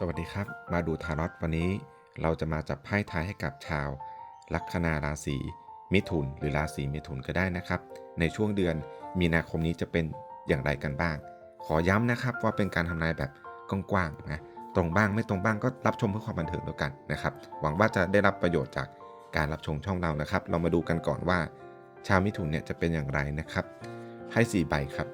สวัสดีครับ มาดูทารอตวันนี้ เราจะมาจับไพ่ทายให้กับชาว ลัคนาราศีมิถุน หรือราศีมิถุนก็ได้นะครับ ในช่วงเดือนมีนาคมนี้จะเป็นอย่างไรกันบ้าง ขอย้ำนะครับว่าเป็นการทำนายแบบกว้างๆนะตรงบ้างไม่ตรงบ้างก็รับชมเพื่อความบันเทิงแล้วกันนะครับ หวังว่าจะได้รับประโยชน์จากการรับชมช่องเรานะครับ เรามาดูกันก่อนว่า ชาวมิถุนเนี่ยจะเป็นอย่างไรนะครับไพ่สี่ใบครับ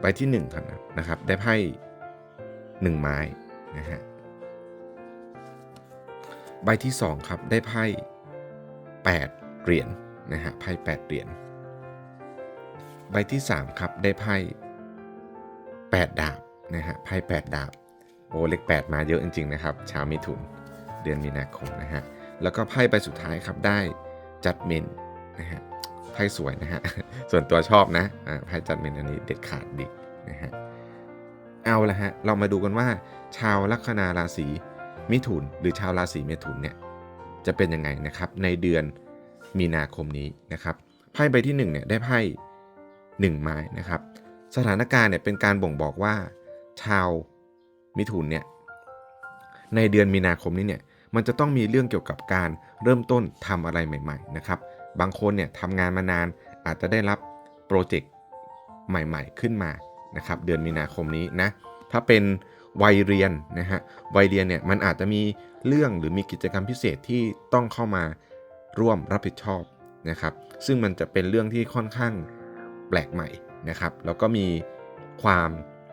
ใบที่หนึ่งครับนะครับ ได้ไพ่หนึ่งไม้ นะฮะใบที่ 2 ครับ ได้ไพ่ 8 เหรียญนะฮะไพ่ 8 เหรียญใบที่ 3 ครับ ได้ไพ่ 8 ดาบนะฮะไพ่8ดาบโอ้เลข8 มาเยอะจริง ๆ นะครับ ชาวมิถุนเดือนมีนาคมนะฮะแล้วก็ไพ่ใบสุดท้ายครับได้จัดเมนนะฮะไพ่สวยนะฮะส่วนตัวชอบนะไพ่จัดเมนอันนี้เด็ดขาดดีนะฮะ เอาละฮะ เรามาดูกันว่า ชาวลัคนาราศีมิถุน หรือชาวราศีเมถุนเนี่ยจะเป็นยังไงนะครับ ในเดือนมีนาคมนี้นะครับไพ่ใบที่1เนี่ยได้ไพ่หนึ่งไม้นะครับ สถานการณ์เนี่ยเป็นการบ่งบอกว่า ชาวมิถุนเนี่ยในเดือนมีนาคมนี้เนี่ยมันจะต้องมีเรื่องเกี่ยวกับการเริ่มต้นทำอะไรใหม่ ๆ นะครับ บางคนเนี่ยทำงานมานานอาจจะได้รับโปรเจกต์ใหม่ ๆ ขึ้นมา นะครับเดือนมีนาคมนี้นะถ้าเป็นวัยเรียนนะฮะวัยเรียนเนี่ยมันอาจจะมีเรื่องหรือมีกิจกรรมพิเศษที่ต้องเข้ามาร่วมรับผิดชอบนะครับ ซึ่งมันจะเป็นเรื่องที่ค่อนข้างแปลกใหม่นะครับแล้วก็มีความ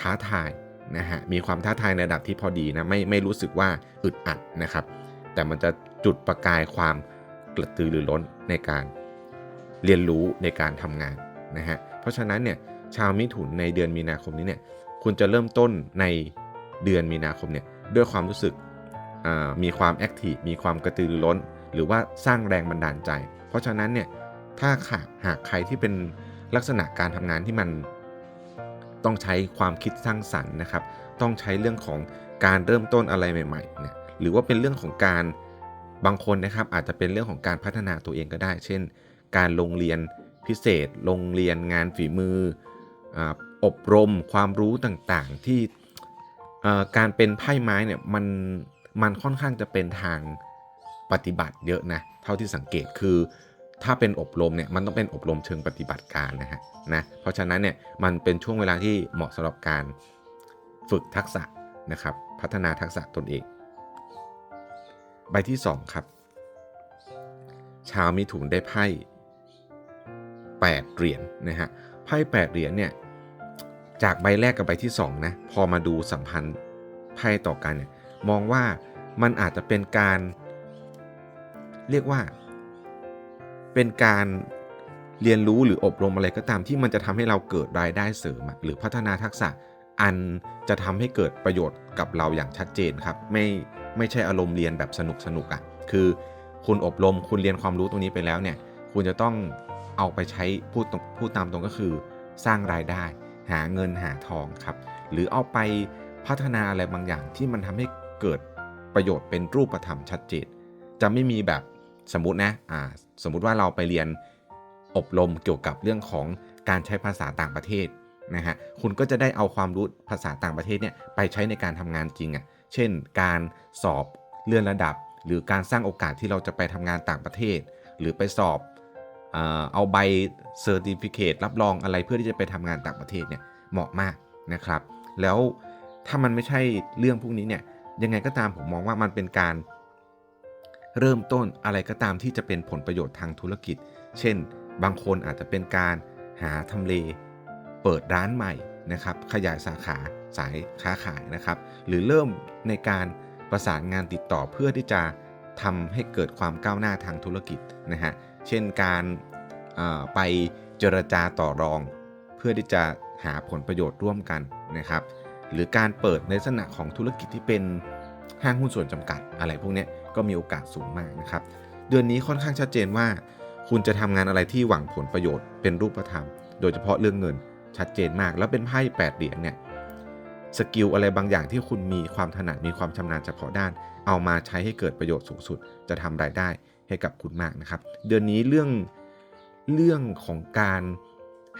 ท้าทายนะฮะมีความท้าทายในระดับที่พอดีนะไม่ไม่รู้สึกว่าอึดอัดนะครับ แต่มันจะจุดประกายความกระตือรือร้นในการเรียนรู้ในการทำงานนะฮะเพราะฉะนั้นเนี่ย ชาวมิถุนในเดือนมีนาคมนี้เนี่ยคุณจะเริ่มต้นในเดือนมีนาคมเนี่ยด้วยความรู้สึกมีความแอคทีฟมีความกระตือรือร้น หรือว่าสร้างแรงบันดาลใจ เพราะฉะนั้นเนี่ยถ้าหากหากใครที่เป็นลักษณะการทำงานที่มันต้องใช้ความคิดสร้างสรรค์นะครับ ต้องใช้เรื่องของการเริ่มต้นอะไรใหม่ๆเนี่ยหรือว่าเป็นเรื่องของการบางคนนะครับอาจจะเป็นเรื่องของการพัฒนาตัวเองก็ได้ เช่น การลงเรียนพิเศษ ลงเรียนงานฝีมือ อบรมความรู้ต่างๆที่การเป็นไพ่ไม้เนี่ยมันมันค่อนข้างจะเป็นทางปฏิบัติเยอะนะเท่าที่สังเกตคือถ้าเป็นอบรมเนี่ยมันต้องเป็นอบรมเชิงปฏิบัติการนะฮะนะเพราะฉะนั้นเนี่ยมันเป็นช่วงเวลาที่เหมาะสำหรับการฝึกทักษะนะครับพัฒนาทักษะตนเอง ใบที่ 2 ครับ ชาวมิถุนได้ไพ่8เหรียญนะฮะ ไพ่8เหรียญเนี่ยจากใบแรกกับใบที่2นะพอมาดูสัมพันธ์ไพ่ต่อกันเนี่ยมองว่ามันอาจจะเป็นการ เรียกว่า เป็นการเรียนรู้หรืออบรมอะไรก็ตามที่มันจะทำให้เราเกิดรายได้เสริม หรือพัฒนาทักษะอันจะทำให้เกิดประโยชน์กับเราอย่างชัดเจนครับ ไม่ไม่ใช่อารมณ์เรียนแบบสนุกสนุกอะ่ะคือคุณอบรมคุณเรียนความรู้ตรงนี้ไปแล้วเนี่ย คุณจะต้อง เอาไปใช้พูดตรงพูดตามตรงก็คือ สร้างรายได้ หาเงินหาทองครับ หรือเอาไปพัฒนาอะไรบางอย่างที่มันทำให้เกิดประโยชน์เป็นรูปธรรมชัดเจนจะไม่มีแบบสมมตินะอ่าสมมุติว่าเราไปเรียนอบรมเกี่ยวกับเรื่องของการใช้ภาษาต่างประเทศนะฮะคุณก็จะได้เอาความรู้ภาษาต่างประเทศเนี่ยไปใช้ในการทำงานจริงอะ่ะเช่น การสอบเลื่อนระดับ หรือการสร้างโอกาสที่เราจะไปทำงานต่างประเทศ หรือไปสอบ เอ่อเอาใบเซอร์ติฟิเคตรับรองอะไรเพื่อที่จะไปทำงานต่างประเทศเนี่ยเหมาะมากนะครับ แล้วถ้ามันไม่ใช่เรื่องพวกนี้เนี่ยยังไงก็ตามผมมองว่ามันเป็นการ เริ่มต้นอะไรก็ตามที่จะเป็นผลประโยชน์ทางธุรกิจ เช่น บางคนอาจจะเป็นการหาทำเล เปิดร้านใหม่นะครับ ขยายสาขาสายค้าขายนะครับ หรือเริ่มในการประสานงานติดต่อเพื่อที่จะทำให้เกิดความก้าวหน้าทางธุรกิจนะฮะ เช่นการไปเจรจาต่อรอง เพื่อที่จะหาผลประโยชน์ร่วมกันนะครับ หรือการเปิดในลักษณะของธุรกิจที่เป็นห้างหุ้นส่วนจำกัดอะไรพวกนี้ก็มีโอกาสสูงมากนะครับ เดือนนี้ค่อนข้างชัดเจนว่า คุณจะทำงานอะไรที่หวังผลประโยชน์เป็นรูปธรรม โดยเฉพาะเรื่องเงินชัดเจนมาก แล้วเป็นไพ่แปดเหรียญเนี่ยสกิลอะไรบางอย่างที่คุณมีความถนัดมีความชำนาญเฉพาะด้าน เอามาใช้ให้เกิดประโยชน์สูงสุด จะทำรายได้ ให้กับคุณมากนะครับ เดือนนี้เรื่องเรื่องของการ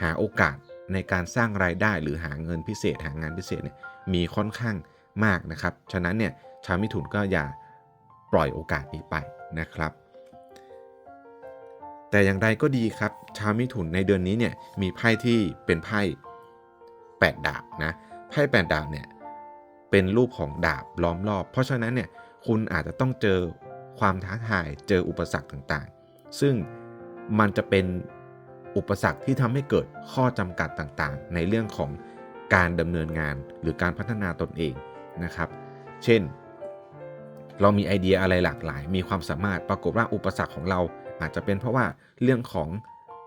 หาโอกาสในการสร้างรายได้หรือหาเงินพิเศษ หางานพิเศษเนี่ยมีค่อนข้างมากนะครับ ฉะนั้นเนี่ยชาวมิถุนก็อย่าปล่อยโอกาสนี้ไปนะครับ แต่อย่างไรก็ดีครับ ชาวมิถุนในเดือนนี้เนี่ยมีไพ่ที่เป็นไพ่8ดาบนะไพ่8ดาบเนี่ยเป็นรูปของดาบล้อมรอบ เพราะฉะนั้นเนี่ยคุณอาจจะต้องเจอ ความท้าทายเจออุปสรรคต่างๆ ซึ่งมันจะเป็นอุปสรรคที่ทำให้เกิดข้อจำกัดต่างๆ ในเรื่องของการดำเนินงานหรือการพัฒนาตนเองนะครับ เช่น เรามีไอเดียอะไรหลากหลาย มีความสามารถปรากฏว่าอุปสรรคของเราอาจจะเป็นเพราะว่าเรื่องของ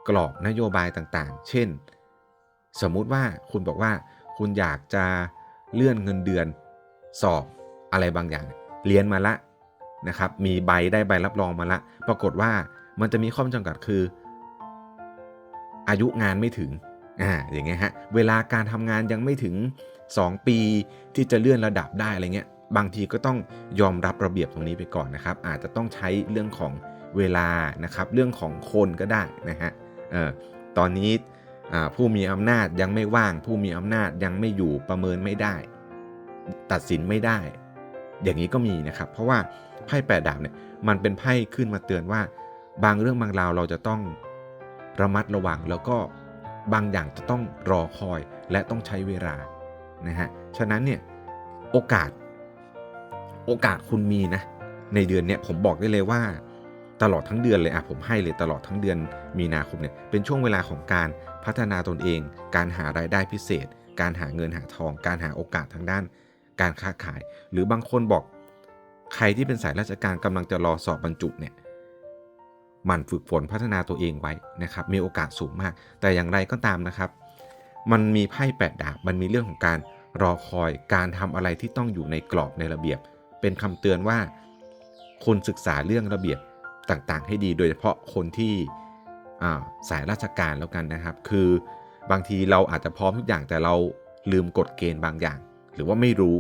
กรอบนโยบายต่างๆ เช่น สมมุติว่าคุณบอกว่าคุณอยากจะเลื่อนเงินเดือนสอบอะไรบางอย่าง เรียนมาละ นะครับมีใบได้ใบรับรองมาละ ปรากฏว่ามันจะมีข้อจำกัดคือ อายุงานไม่ถึงอ่าอย่างเงี้ยฮะเวลาการทำงานยังไม่ถึง 2 ปีที่จะเลื่อนระดับได้อะไรเงี้ยบางทีก็ต้องยอมรับระเบียบตรงนี้ไปก่อนนะครับ อาจจะต้องใช้เรื่องของเวลานะครับ เรื่องของคนก็ได้นะฮะเอ่อตอนนี้ผู้มีอำนาจยังไม่ว่าง ผู้มีอำนาจยังไม่อยู่ประเมินไม่ได้ ตัดสินไม่ได้ อย่างนี้ก็มีนะครับ เพราะว่าไพ่แปดดาบเนี่ยมันเป็นไพ่ขึ้นมาเตือนว่า บางเรื่องบางราวเราจะต้องระมัดระวังแล้วก็บางอย่างจะต้องรอคอยและต้องใช้เวลานะฮะฉะนั้นเนี่ยโอกาส โอกาสคุณมีนะในเดือนเนี้ยผมบอกได้เลยว่าตลอดทั้งเดือนเลยอะผมให้เลยตลอดทั้งเดือนมีนาคมเนี่ยเป็นช่วงเวลาของการพัฒนาตนเอง การหารายได้พิเศษ การหาเงินหาทอง การหาโอกาสทางด้าน การค้าขาย หรือบางคนบอกใครที่เป็นสายราชการกำลังจะรอสอบบรรจุเนี่ยมันฝึกฝนพัฒนาตัวเองไว้นะครับ มีโอกาสสูงมาก แต่อย่างไรก็ตามนะครับ มันมีไพ่แปดดาบมันมีเรื่องของการรอคอยการทำอะไรที่ต้องอยู่ในกรอบในระเบียบ เป็นคำเตือนว่าคุณศึกษาเรื่องระเบียบต่างๆ ให้ดี โดยเฉพาะคนที่สายราชการแล้วกันนะครับ คือบางทีเราอาจจะพร้อมทุกอย่างแต่เราลืมกฎเกณฑ์บางอย่าง หรือว่าไม่รู้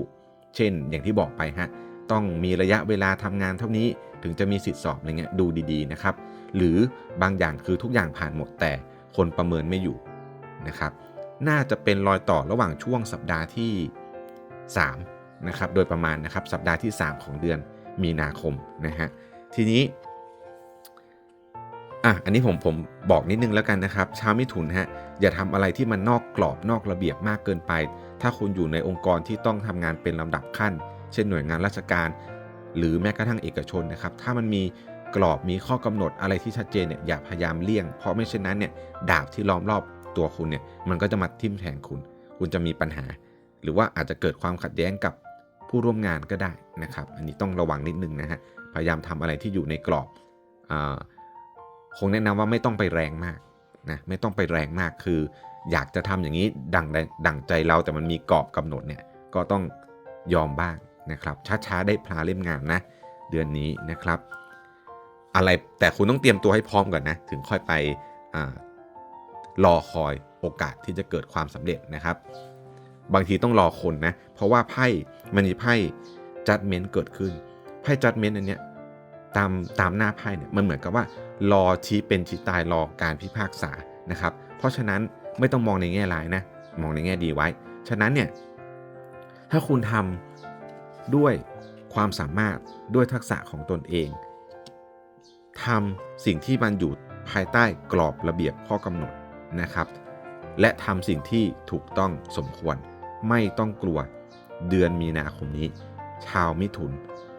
เช่น อย่างที่บอกไปฮะต้องมีระยะเวลาทำงานเท่านี้ถึงจะมีสิทธิสอบอะไรเงี้ยดูดีๆนะครับ หรือบางอย่างคือทุกอย่างผ่านหมดแต่คนประเมินไม่อยู่นะครับน่าจะเป็นรอยต่อระหว่างช่วงสัปดาห์ที่3นะครับโดยประมาณนะครับสัปดาห์ที่ 3 ของเดือนมีนาคมนะฮะทีนี้อะอันนี้ผมผมบอกนิดนึงแล้วกันนะครับชาวมิถุนฮะอย่าทำอะไรที่มันนอกกรอบนอกระเบียบมากเกินไป ถ้าคุณอยู่ในองค์กรที่ต้องทำงานเป็นลำดับขั้น เช่นหน่วยงานราชการ หรือแม้กระทั่งเอกชนนะครับ ถ้ามันมีกรอบมีข้อกำหนดอะไรที่ชัดเจนเนี่ยอย่าพยายามเลี่ยง เพราะไม่เช่นนั้นเนี่ยดาบที่ล้อมรอบตัวคุณเนี่ยมันก็จะมาทิ่มแทงคุณ คุณจะมีปัญหา หรือว่าอาจจะเกิดความขัดแย้งกับผู้ร่วมงานก็ได้นะครับ อันนี้ต้องระวังนิดนึงนะฮะพยายามทำอะไรที่อยู่ในกรอบอคงแนะนำว่าไม่ต้องไปแรงมาก นะไม่ต้องไปแรงมากคือ อยากจะทำอย่างนี้ดังดังใจเราแต่มันมีกรอบกำหนดเนี่ยก็ต้องยอมบ้างนะครับช้าๆได้พลาเล่มงามนะ เดือนนี้นะครับ อะไรแต่คุณต้องเตรียมตัวให้พร้อมก่อนนะ ถึงค่อยไปอรอคอยโอกาสที่จะเกิดความสำเร็จนะครับ บางทีต้องรอคนนะ เพราะว่าไพ่มันมีไพ่จัดเมนต์เกิดขึ้นไพ่จัดเมนต์อันเนี้ยตามตามหน้าไพ่เนี่ยมันเหมือนกับว่า รอชี้เป็นชี้ตายรอการพิพากษานะครับ เพราะฉะนั้นไม่ต้องมองในแง่ร้ายนะ มองในแง่ดีไว้ ฉะนั้นเนี่ยถ้าคุณทำด้วยความสามารถด้วยทักษะของตนเองทำสิ่งที่มันอยู่ภายใต้กรอบระเบียบข้อกำหนดนะครับ และทำสิ่งที่ถูกต้องสมควร ไม่ต้องกลัวเดือนมีนาคมนี้ ชาวมิถุน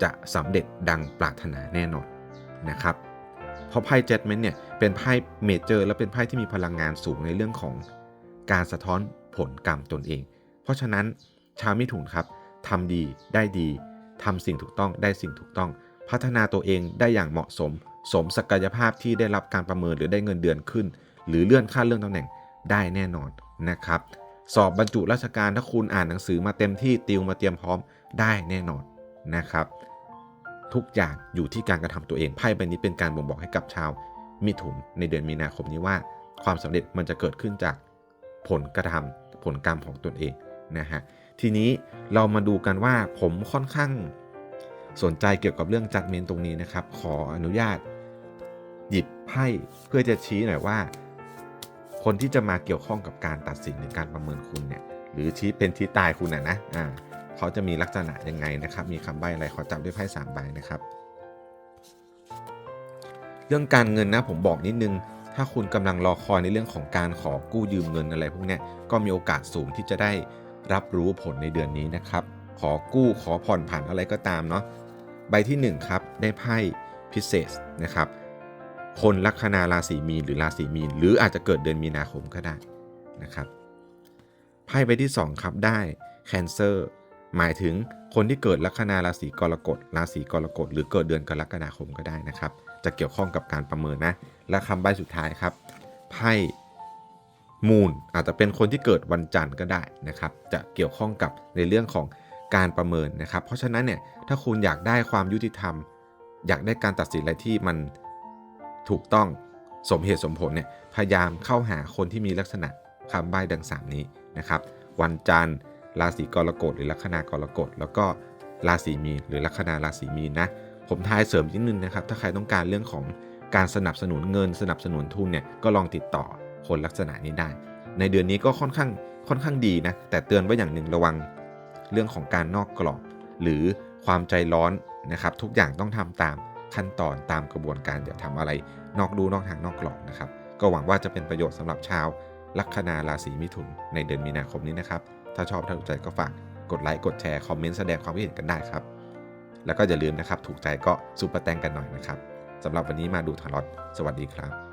จะสำเร็จดังปรารถนาแน่นอนนะครับ เพราะไพ่เจ็ดเมนเนี่ยเป็นไพ่เมเจอร์และเป็นไพ่ที่มีพลังงานสูงในเรื่องของการสะท้อนผลกรรมตนเอง เพราะฉะนั้นชาวมิถุนครับทำดีได้ดีทำสิ่งถูกต้องได้สิ่งถูกต้อง พัฒนาตัวเองได้อย่างเหมาะสม สมศักยภาพที่ได้รับการประเมินหรือได้เงินเดือนขึ้น หรือเลื่อนขั้นเลื่อนตำแหน่งได้แน่นอนนะครับ สอบบรรจุราชการถ้าคุณอ่านหนังสือมาเต็มที่ติวมาเตรียมพร้อมได้แน่นอนนะครับ ทุกอย่างอยู่ที่การกระทำตัวเองไพ่ใบนี้เป็นการบ่งบอกให้กับชาวมิถุนในเดือนมีนาคมนี้ว่า ความสำเร็จมันจะเกิดขึ้นจากผลกระทำผลกรรมของตนเองนะฮะทีนี้เรามาดูกันว่าผมค่อนข้างสนใจเกี่ยวกับเรื่องจัดเมนตรงนี้นะครับ ขออนุญาต หยิบไพ่เพื่อจะชี้หน่อยว่า คนที่จะมาเกี่ยวข้องกับการตัดสินหรือการประเมินคุณเนี่ยหรือชี้เป็นชี้ตายคุณนะนะอ่า เขาจะมีลักษณะยังไงนะครับ มีคำใบ้อะไรขอจับด้วยไพ่สามใบนะครับ เรื่องการเงินนะผมบอกนิดนึง ถ้าคุณกำลังรอคอยในเรื่องของการขอกู้ยืมเงินอะไรพวกนี้ก็มีโอกาสสูงที่จะได้รับรู้ผลในเดือนนี้นะครับ ขอกู้ขอผ่อนผันอะไรก็ตามเนาะใบที่ 1 ครับ ได้ไพ่พิเศษนะครับ คนลัคนาราศีมีนหรือราศีมีน หรืออาจจะเกิดเดือนมีนาคมก็ได้นะครับไพ่ใบที่ 2 ครับได้แคนเซอร์ หมายถึงคนที่เกิดลัคนาราศีกรกฎราศีกรกฎหรือเกิดเดือนกรกฎาคมก็ได้นะครับ จะเกี่ยวข้องกับการประเมินนะ และคำใบ้สุดท้ายครับไพ่มูนอาจจะเป็นคนที่เกิดวันจันทร์ก็ได้นะครับ จะเกี่ยวข้องกับในเรื่องของการประเมินนะครับ เพราะฉะนั้นเนี่ยถ้าคุณอยากได้ความยุติธรรม อยากได้การตัดสินอะไรที่มันถูกต้องสมเหตุสมผลเนี่ยพยายามเข้าหาคนที่มีลักษณะคำใบ้ดังสามนี้นะครับ วันจันทร์ ราศีกรกฎหรือลัคนากรกฎแล้วก็ราศีมีนหรือลัคนาราศีมีนนะผมทายเสริมนิดนึงนะครับ ถ้าใครต้องการเรื่องของการสนับสนุนเงินสนับสนุนทุนเนี่ยก็ลองติดต่อคนลักษณะนี้ได้ ในเดือนนี้ก็ค่อนข้างค่อนข้างดีนะ แต่เตือนไว้อย่างหนึ่งระวังเรื่องของการนอกกรอบ หรือความใจร้อนนะครับ ทุกอย่างต้องทำตามขั้นตอนตามกระบวนการอย่าทำอะไรนอกดูนอกทางนอกกรอบนะครับ ก็หวังว่าจะเป็นประโยชน์สำหรับชาวลัคนาราศีมิถุนในเดือนมีนาคมนี้นะครับ ถ้าชอบถ้าถูกใจก็ฝากกดไลค์กดแชร์คอมเมนต์แสดงความคิดเห็นกันได้ครับ แล้วก็อย่าลืมนะครับ ถูกใจก็ซุปเปอร์แตงกันหน่อยนะครับสำหรับวันนี้มาดูทารอตสวัสดีครับ